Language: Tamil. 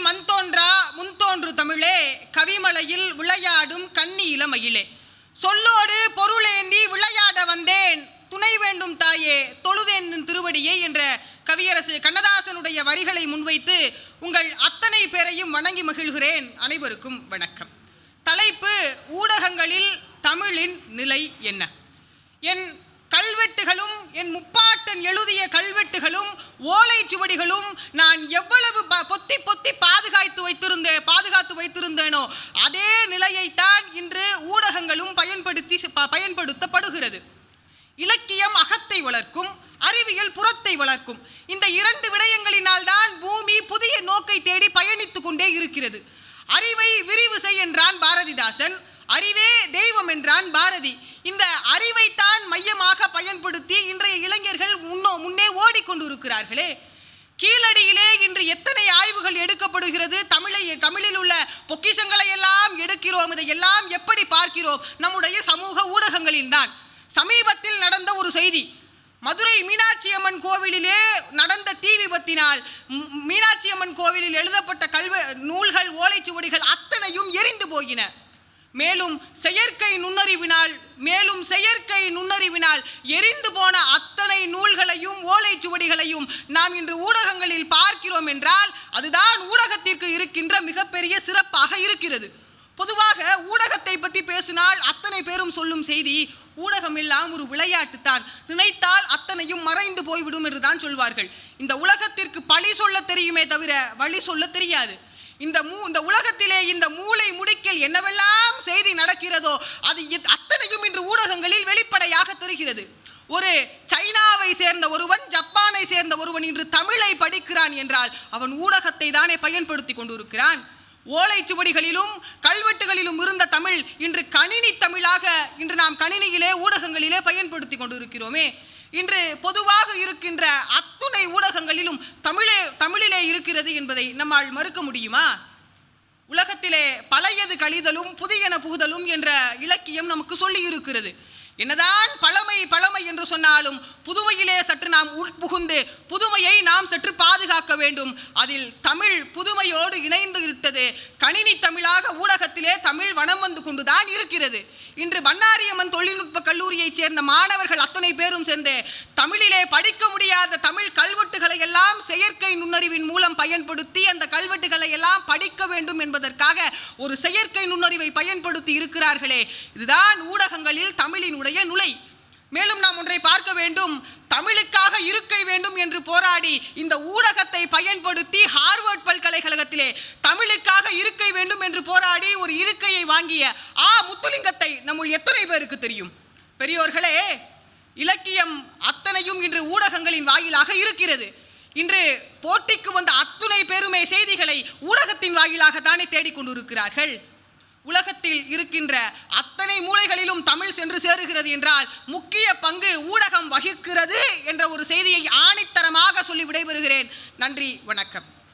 மண் தோன்றா முன்தோன்று தமிழே கவிமலையில் விளையாடும் கண்ணி இளமையிலே சொல்லோடு பொருளேந்தி விளையாட வந்தேன் துணை வேண்டும் தாயே தொழுதேன் திருவடியே என்ற கவியரசு கண்ணதாசனுடைய வரிகளை முன்வைத்து உங்கள் அத்தனை பேரையும் வணங்கி மகிழ்கிறேன். அனைவருக்கும் வணக்கம். தலைப்பு ஊடகங்களில் தமிழின் நிலை என்ன? என் கல்வெட்டுகளும் என் முப்பாட்டன் எழுதிய கல்வெட்டுகளும் ஓலைச்சுவடிகளும் நான் எவ்வளவு வைத்திருந்தேனோ அதே நிலையைத்தான் இன்று ஊடகங்களும் பயன்படுத்தி பயன்படுத்தப்படுகிறது. இலக்கியம் அகத்தை வளர்க்கும் அறிவியல் புறத்தை வளர்க்கும். இந்த இரண்டு விடயங்களினால் தான் பூமி புதிய நோக்கை தேடி பயணித்து கொண்டே இருக்கிறது. அறிவை விரிவு செய் என்றான் பாரதிதாசன். அறிவே தெய்வம் என்றான் பாரதி. இந்த அறிவைத்தான் மையமாக பயன்படுத்தி இன்றைய இளைஞர்கள் முன்னோ முன்னே ஓடிக்கொண்டிருக்கிறார்களே. கீழடியிலே இன்று எத்தனை ஆய்வு ஆய்வுகள் எடுக்கப்படுகிறது. தமிழை தமிழில் உள்ள பொக்கிஷங்களை எல்லாம் எடுக்கிறோம். இதையெல்லாம் எப்படி பார்க்கிறோம்? நம்முடைய சமூக ஊடகங்களில் தான். சமீபத்தில் நடந்த ஒரு செய்தி. மதுரை மீனாட்சி அம்மன் கோவிலிலே நடந்த தீ விபத்தினால் மீனாட்சி அம்மன் கோவிலில் எழுதப்பட்ட கல்வ நூல்கள் ஓலைச்சுவடிகள் அத்தனையும் எரிந்து போயின. மேலும் செயற்கை நுண்ணறிவினால் மேலும் செயற்கை நுண்ணறிவினால் எரிந்து போன அத்தனை நூல்களையும் ஓலைச்சுவடிகளையும் நாம் இன்று ஊடகங்களில் பார்க்கிறோம் என்றால் அதுதான் ஊடகத்திற்கு இருக்கின்ற மிகப்பெரிய சிறப்பாக இருக்கிறது. பொதுவாக ஊடகத்தை பற்றி பேசினால் அத்தனை பேரும் சொல்லும் செய்தி ஊடகம் எல்லாம் ஒரு விளையாட்டு தான் நினைத்தால் அத்தனையும் மறைந்து போய்விடும் என்று தான் சொல்வார்கள். இந்த உலகத்திற்கு பழி சொல்ல தெரியுமே தவிர வழி சொல்ல தெரியாது. இந்த மூ இந்த உலகத்திலே இந்த மூளை முடுக்கில் என்னவெல்லாம் செய்தி நடக்கிறதோ அது எத்- அத்தனையும் இன்று ஊடகங்களில் வெளிப்படையாக தெரிகிறது. ஒரு சைனாவை சேர்ந்த ஒருவன் அவன் இன்று தமிழை படிக்கிறான் என்றால் அவன் ஊடகத்தை தானே பயன்படுத்தி கொண்டிருக்கிறான். ஓலைச்சுவடிகளிலும் கல்வெட்டுகளிலும் இருந்த தமிழ் இன்று கணினி தமிழாக இன்று நாம் கணினியிலே ஊடகங்களிலே பயன்படுத்தி கொண்டிருக்கிறோமே. இன்று பொதுவாக இருக்கின்ற அத்துணை ஊடகங்களிலும் தமிழே தமிழிலே இருக்கிறது என்பதை நம்மால் மறுக்க முடியுமா? உலகத்திலே பழையது கழிதலும் புதியன புகுதலும் என்ற இலக்கியம் நமக்கு சொல்லி இருக்கிறது என்னதான் பழமை பழமை என்று சொன்னாலும் புதுமையிலே சற்று நாம் உட்புகுந்து புதுமையை நாம் சற்று பாதுகாக்க வேண்டும். அதில் தமிழ் புதுமையோடு இணைந்து விட்டது கணினி தமிழாக ஊடகத்திலே தமிழ் வனம் வந்து கொண்டுதான் இருக்கிறது. இன்று வண்ணாரியம்மன் தொழில்நுட்ப கல்லூரியைச் சேர்ந்த மாணவர்கள் அத்தனை பேரும் சேர்ந்து தமிழிலே படிக்க முடியாத தமிழ் கல்வெட்டுகளை எல்லாம் செயற்கை நுண்ணறிவின் மூலம் பயன்படுத்தி அந்த கல்வெட்டுகளை எல்லாம் படிக்க வேண்டும் என்பதற்காக ஒரு செயற்கை நுண்ணறிவை பயன்படுத்தி இருக்கிறார்களே. இதுதான் ஊடகங்களில் தமிழினுடைய நுழை மேலும் நாம் ஒன்றை பார்க்க வேண்டும். தமிழுக்காக இருக்கை வேண்டும் என்று போராடி இந்த ஊடகத்தை பயன்படுத்தி ஹார்வர்ட் பல்கலைக்கழகத்திலே தமிழுக்காக இருக்கை வேண்டும் என்று போராடி ஒரு இருக்கையை வாங்கிய ஆ முத்துலிங்கத்தை நம்முள் எத்தனை பேருக்கு தெரியும்? பெரியோர்களே இலக்கியம் அத்தனையும் இன்று ஊடகங்களின் வாயிலாக இருக்கிறது. இன்று போட்டிக்கு வந்த அத்துணை பெருமை செய்திகளை ஊடகத்தின் வாயிலாக தானே தேடிக்கொண்டிருக்கிறார்கள். உலகத்தில் இருக்கின்ற அத்தனை மூலைகளிலும் தமிழ் சென்று சேருகிறது என்றால் முக்கிய பங்கு ஊடகம் வகிக்கிறது என்ற ஒரு செய்தியை ஆணித்தரமாக சொல்லி விடைபெறுகிறேன். நன்றி வணக்கம்.